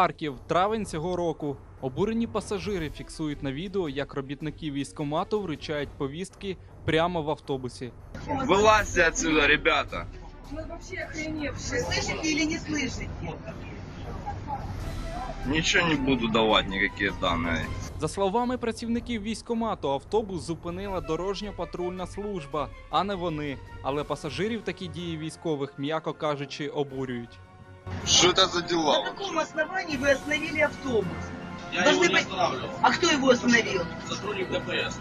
Харків, травень цього року. Обурені пасажири фіксують на відео, як робітники військкомату вручають повістки прямо в автобусі. Вылазьте отсюда, ребята. Мы вообще охреневшие. Вы слышите или не слышите? Ничего не буду давать, никакие данные. За словами працівників військкомату, автобус зупинила дорожня патрульна служба, а не вони. Але пасажирів такі дії військових, м'яко кажучи, обурюють. Что это за На дела? каком основании вы остановили автобус? Я Должны его не быть- останавливал. А кто его остановил? Сотрудник ДПС.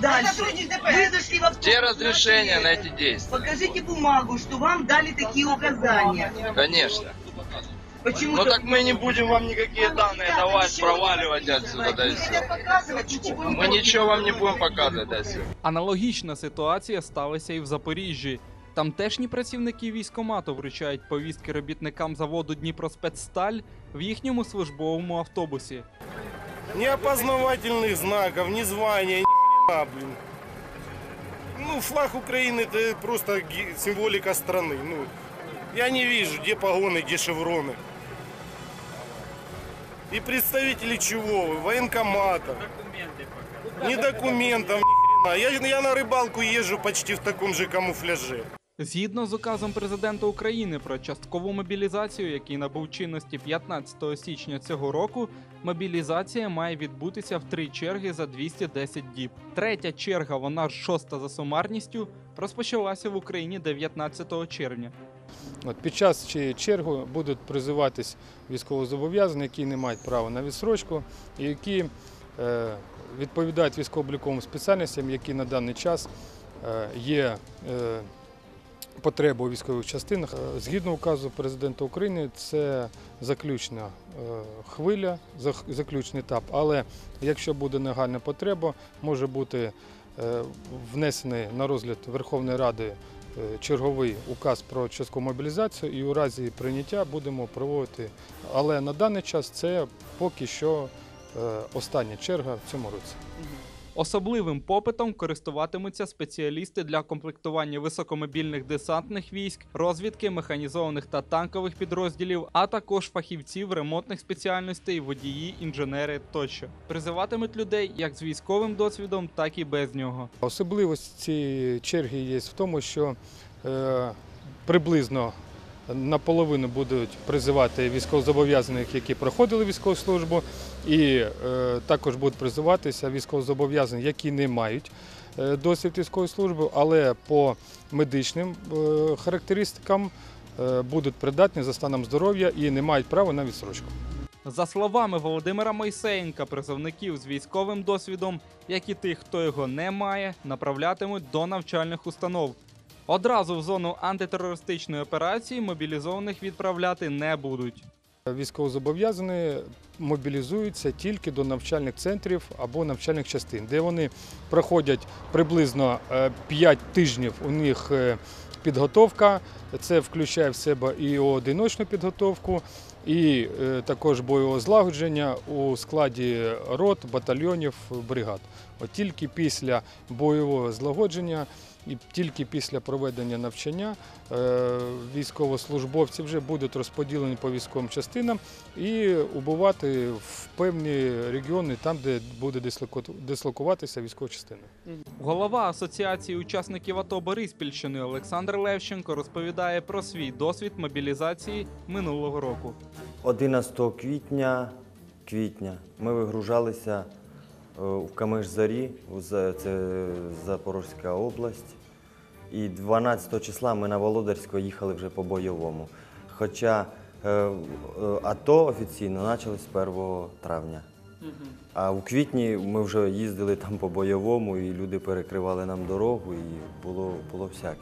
Дальше. Вы зашли в автобус. Где разрешение на эти действия? Покажите бумагу, что вам дали такие указания. Конечно. Почему? Ну так мы не будем вам никакие данные давать, проваливать отсюда, да и все. показывать, ничего не Мы ничего вам не будем показывать, да и все. Аналогічна ситуація сталася і в Запоріжжі. Тамтешні працівники військкомату вручають повістки робітникам заводу Дніпроспецсталь в їхньому службовому автобусі. Ни опознавательных знаков, ни звания, ни хрена, блин. Ну, флаг Украины это просто ги- символика страны. Ну, я не вижу, где погоны, где шевроны. И представители чего вы? Военкомата. Ни документов, ни хрена. Я, я на рыбалку езжу почти в таком же камуфляже. Згідно з указом президента України про часткову мобілізацію, який набув чинності 15 січня цього року, мобілізація має відбутися в три черги за 210 діб. Третя черга, вона ж шоста за сумарністю, розпочалася в Україні 19 червня. От під час чи- чергу будуть призиватись військовозобов'язані, які не мають права на відсрочку, і які е, відповідають військово-обліковим спеціальностям, які на даний час е, є е, потреба у військових частинах. Е, Згідно указу президента України, це заключна е, хвиля, заключний етап. Але якщо буде нагальна потреба, може бути е, внесений на розгляд Верховної Ради черговий указ про часткову мобілізацію і у разі прийняття будемо проводити. Але на даний час це поки що остання черга в цьому році. Особливим попитом користуватимуться спеціалісти для комплектування високомобільних десантних військ, розвідки, механізованих та танкових підрозділів, а також фахівців ремонтних спеціальностей, водії, інженери тощо. Призиватимуть людей як з військовим досвідом, так і без нього. Особливість цієї черги є в тому, що е, приблизно наполовину будуть призивати військовозобов'язаних, які проходили військову службу, і е, також будуть призиватися військовозобов'язані, які не мають е, досвід військової служби, але по медичним е, характеристикам будуть придатні за станом здоров'я і не мають права на відсрочку. За словами Володимира Мойсеєнка, призовників з військовим досвідом, як і тих, хто його не має, направлятимуть до навчальних установ. Одразу в зону антитерористичної операції мобілізованих відправляти не будуть. Військовозобов'язані мобілізуються тільки до навчальних центрів або навчальних частин, де вони проходять приблизно 5 тижнів. У них е, підготовка. Це включає в себе і одиночну підготовку, і е, також бойове злагодження у складі рот, батальйонів, бригад. От тільки після бойового злагодження і тільки після проведення навчання е, військовослужбовці вже будуть розподілені по військовим частинам і убувати в певні регіони, там, де буде дислоку- дислокуватися військова частина. Голова Асоціації учасників АТО Бориспільщини Олександр Левченко розповідає про свій досвід мобілізації минулого року. 11 квітня, квітня ми вигружалися в Камиш-Зарі, це Запорозька область. І 12 числа ми на Володарську їхали вже по бойовому. Хоча е, е, АТО офіційно почалось з 1 травня. А у квітні ми вже їздили там по бойовому, і люди перекривали нам дорогу, і було, було всяке.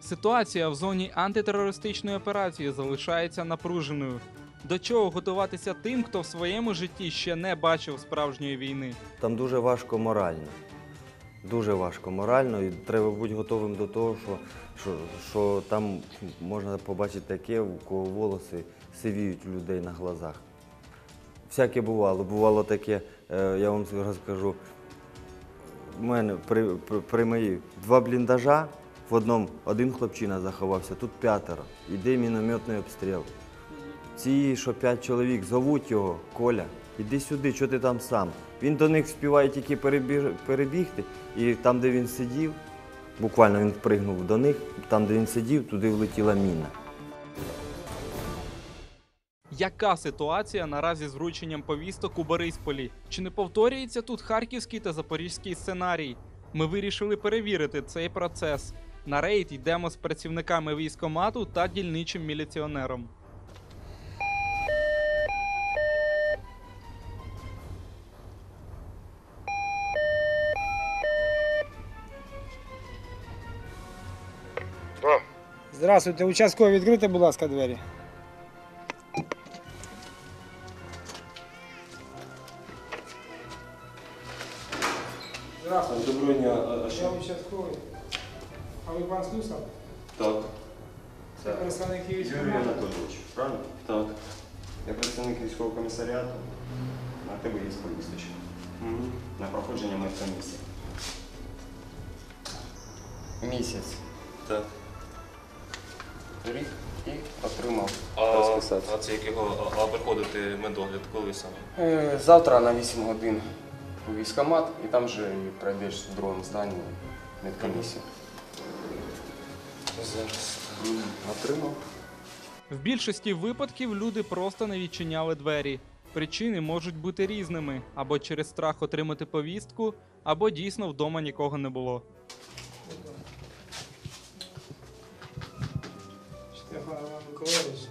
Ситуація в зоні антитерористичної операції залишається напруженою. До чого готуватися тим, хто в своєму житті ще не бачив справжньої війни? Там дуже важко морально. Дуже важко морально, і треба бути готовим до того, що, що, що там можна побачити таке, у кого волоси сивіють людей на глазах. Всяке бувало. Бувало таке, е, я вам розкажу. У мене при, при, при моїй два бліндажа, в одному один хлопчина заховався, тут п'ятеро. Іде мінометний обстріл. Ці, що п'ять чоловік, зовуть його, Коля, іди сюди, що ти там сам. Він до них співає тільки перебіг, перебігти, і там, де він сидів, буквально він впригнув до них, там, де він сидів, туди влетіла міна. Яка ситуація наразі з врученням повісток у Борисполі? Чи не повторюється тут харківський та запорізький сценарій? Ми вирішили перевірити цей процес. На рейд йдемо з працівниками військомату та дільничим міліціонером. Здравствуйте, участкові, відкрийте, будь ласка, двері. Здравствуйте. Доброго дня. А, Я участковий. А ви пан Слюсов? Так. Це представник Юрій? Анатолійович, правильно? Так. Я працівник військового комісаріату. На тебе є повісточка. На проходження медкомісії. Місяць. Так. Рік і отримав А, розписатися. а це якого а, а приходити медогляд коли саме? Е, Завтра на 8 годин у військкомат і там же і пройдеш в другому зданні медкомісію. Зараз. М, Отримав. В більшості випадків люди просто не відчиняли двері. Причини можуть бути різними: або через страх отримати повістку, або дійсно вдома нікого не було. coisa.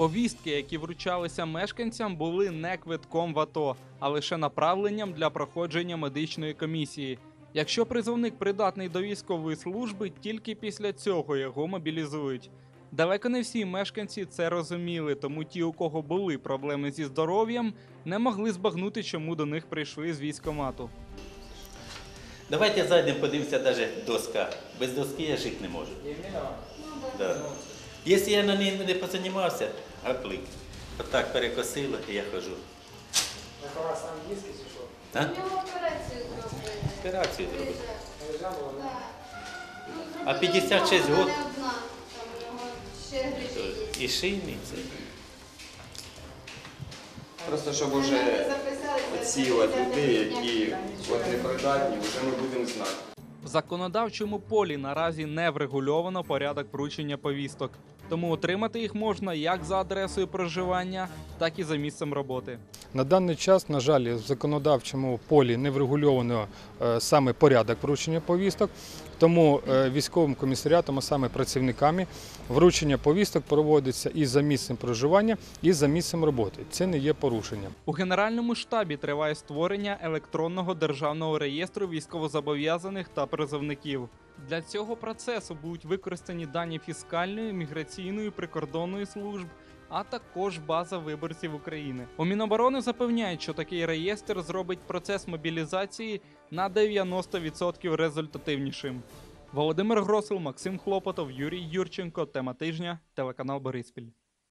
Повістки, які вручалися мешканцям, були не квитком в АТО, а лише направленням для проходження медичної комісії. Якщо призовник придатний до військової служби, тільки після цього його мобілізують. Далеко не всі мешканці це розуміли, тому ті, у кого були проблеми зі здоров'ям, не могли збагнути, чому до них прийшли з військомату. Давайте зайдемо, подивимося навіть доска. Без доски я жити не можу. Да. Якщо я на ній не позанімався, а. Отак перекосило і я хожу. Вас там диски чи що? А? операцію зробили. Операцію. Лежа да? А 56 год. Не одна, там у нього ще грижі є. І шийний це. Просто щоб уже відсіювати це які от непридатні, вже ми будемо знати. В законодавчому полі наразі не врегульовано порядок вручення повісток, тому отримати їх можна як за адресою проживання, так і за місцем роботи. На даний час, на жаль, в законодавчому полі не врегульовано е, саме порядок вручення повісток, тому е, військовим комісаріатом, а саме працівниками, вручення повісток проводиться і за місцем проживання, і за місцем роботи. Це не є порушенням. У Генеральному штабі триває створення електронного державного реєстру військовозобов'язаних та призовників. Для цього процесу будуть використані дані фіскальної, міграційної, прикордонної служб, а також база виборців України. У Міноборони запевняють, що такий реєстр зробить процес мобілізації на 90% результативнішим. Володимир Гросил, Максим Хлопотов, Юрій Юрченко. Тема тижня. Телеканал Бориспіль.